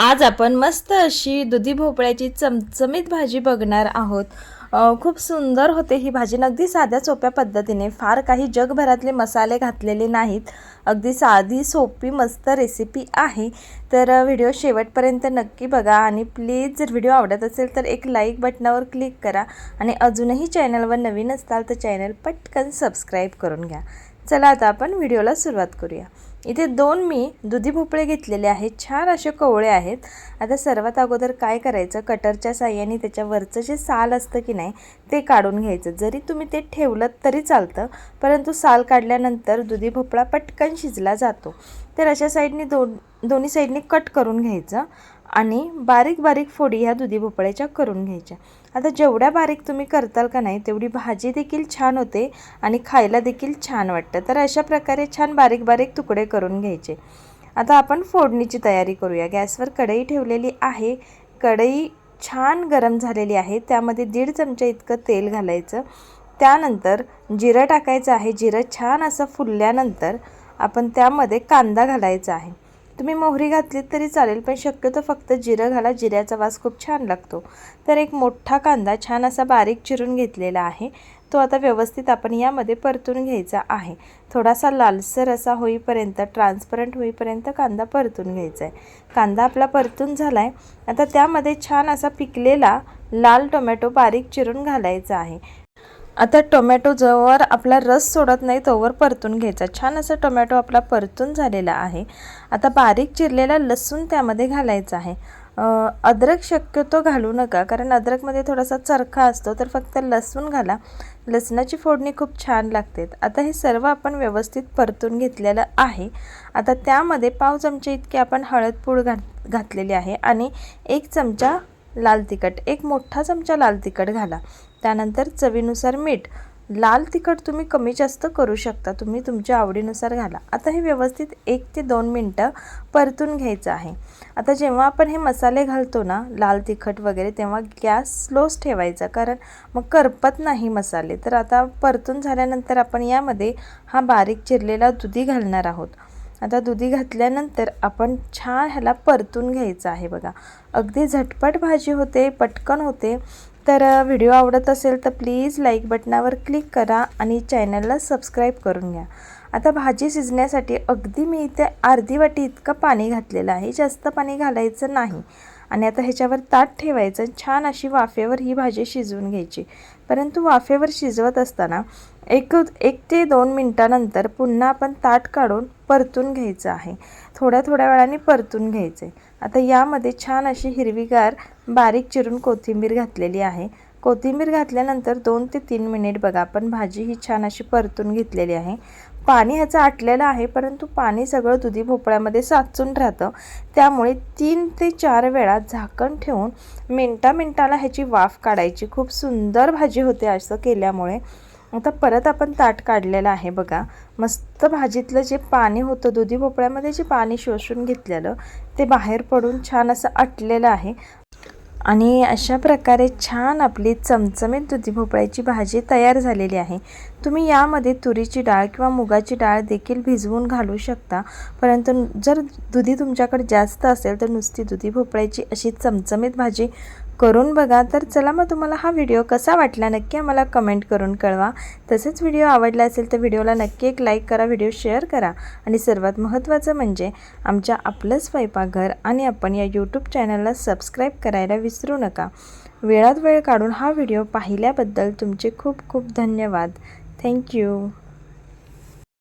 आज आपण मस्त अशी दुधी भोपळ्याची चमचमीत भाजी बघणार आहोत. खूप सुंदर होते ही भाजी. अगदी साध्या सोप्या पद्धतीने. फार काही जगभरातले मसाले घातलेले नाहीत. अगदी साधी सोपी मस्त रेसिपी आहे. तर व्हिडिओ शेवटपर्यंत नक्की बघा आणि प्लीज जर व्हिडिओ आवडत असेल तर एक लाईक बटनावर क्लिक करा आणि अजूनही चॅनलवर नवीन असताल तर चॅनल पटकन सबस्क्राईब करून घ्या. चला आता आपण व्हिडिओला सुरुवात करूया. इथे दोन मी दुधी भोपळे घेतलेले आहेत. छान असे कोवळे आहेत. आता सर्वात अगोदर काय करायचं? कटरच्या साह्याने त्याच्यावरचं जे साल असतं की नाही ते काढून घ्यायचं. जरी तुम्ही ते ठेवलं तरी चालतं परंतु साल काढल्यानंतर दुधी भोपळा पटकन शिजला जातो. तर अशा साईडने दोन दोन्ही साईडने कट करून घ्यायचं. आणि बारीक बारीक फोडी ह्या दुधी भोपळ्याच्या करून घ्यायच्या. आता जेवढ्या बारीक तुम्ही करताल का नाही तेवढी भाजी देखील छान होते आणि खायला देखील छान वाटतं. तर अशा प्रकारे छान बारीक बारीक तुकडे करून घ्यायचे. आता आपण फोडणीची तयारी करूया. गॅसवर कढई ठेवलेली आहे. कढई छान गरम झालेली आहे. त्यामध्ये दीड चमचा इतकं तेल घालायचं. त्यानंतर जिरं टाकायचं आहे. जिरं छान असं फुलल्यानंतर आपण त्यामध्ये कांदा घालायचा आहे. तुम्ही मोहरी घातलीत तरी चालेल पण शक्यतो फक्त जिरं घाला जिऱ्याचा वास खूप छान लागतो. तर एक मोठा कांदा छान असा बारीक चिरून घेतलेला आहे. तो आता व्यवस्थित आपण यामध्ये परतून घ्यायचा आहे. थोडासा लालसर असा होईपर्यंत ट्रान्सपरंट होईपर्यंत कांदा परतून घ्यायचा आहे. कांदा आपला परतून झाला आहे आता त्यामध्ये छान असा पिकलेला लाल टोमॅटो बारीक चिरून घालायचा आहे. आता टोमॅटो जवळ आपला रस सोडत नाही तोवर परतून घ्यायचा. छान असा टोमॅटो आपला परतून झालेला आहे. आता बारीक चिरलेला लसूण त्यामध्ये घालायचा आहे. अद्रक शक्यतो घालू नका कारण अद्रकमध्ये थोडासा चरखा असतो तर फक्त लसूण घाला. लसणाची फोडणी खूप छान लागते. आता हे सर्व आपण व्यवस्थित परतून घेतलेलं आहे. आता त्यामध्ये पाव चमचे इतके आपण हळद पूड घात घातलेली आहे आणि एक चमचा लाल तिखट. एक मोठा चमचा लाल तिखट घाला. त्यानंतर चवीनुसार मीठ. लाल तिखट तुम्ही कमी जास्त करू शकता. तुम्ही तुमच्या आवडीनुसार घाला. आता हे व्यवस्थित एक ते दोन मिनटं परतून घ्यायचं आहे. आता जेव्हा आपण हे मसाले घालतो ना लाल तिखट वगैरे तेव्हा गॅस स्लोच ठेवायचा. कारण मग करपत नाही मसाले. तर आता परतून झाल्यानंतर आपण यामध्ये हा बारीक चिरलेला दुधी घालणार आहोत. आता दुधी घातल्यानंतर आपण छान ह्याला परतून घ्यायचं आहे बघा. अगदी झटपट भाजी होते पटकन होते. तर व्हिडिओ आवडत असेल तर प्लीज लाईक बटनावर क्लिक करा आणि चॅनलला सबस्क्राईब करून घ्या. आता भाजी शिजण्यासाठी अगदी मी इथे अर्धी वाटी इतकं पाणी घातलेलं आहे जास्त पाणी घालायचं नाही. आणि आता ह्याच्यावर ताट ठेवायचं छान अशी वाफेवर ही भाजी शिजवून घ्यायची. परंतु वाफेवर शिजवत असताना एक एक ते दोन मिनटानंतर पुन्हा आपण ताट काढून परतून घ्यायचं आहे. थोड्या थोड्या वेळाने परतून घ्यायचं. आहे आता यामध्ये छान अशी हिरवीगार बारीक चिरून कोथिंबीर घातलेली आहे. कोथिंबीर घातल्यानंतर दोन ते तीन मिनिट बघा आपण भाजी ही छान अशी परतून घेतलेली आहे. पाणी ह्याचं आटलेलं आहे परंतु पाणी सगळं दुधी भोपळ्यामध्ये साचून राहतं. त्यामुळे तीन ते चार वेळा झाकण ठेवून मिनटा मिनटाला ह्याची वाफ काढायची. खूप सुंदर भाजी होते असं केल्यामुळे. आता परत आपण ताट काढलेलं आहे बघा. मस्त भाजीतलं जे पाणी होतं दुधी भोपळ्यामध्ये जे पाणी शोषून घेतलेलं ते बाहेर पडून छान असं आटलेलं आहे. आणि अशा प्रकारे छान आपली चमचमीत दुधी भोपळ्याची भाजी तयार झालेली आहे. तुम्ही यामध्ये तुरीची डाळ किंवा मुगाची डाळ देखील भिजवून घालू शकता. परंतु जर दुधी तुमच्याकडे जास्त असेल तर नुसती दुधी भोपळ्याची अशी चमचमीत भाजी करून बघा. तर चला मग तुम्हाला हा व्हिडिओ कसा वाटला नक्की आम्हाला कमेंट करून कळवा. तसेच व्हिडिओ आवडला असेल तर व्हिडिओला नक्की एक लाईक करा व्हिडिओ शेअर करा. आणि सर्वात महत्त्वाचं म्हणजे आमच्या आपलं स्वयंपाकघर आणि आपण या यूट्यूब चॅनलला सबस्क्राईब करायला विसरू नका. वेळात वेळ काढून हा व्हिडिओ पाहिल्याबद्दल तुमचे खूप खूप धन्यवाद. थँक्यू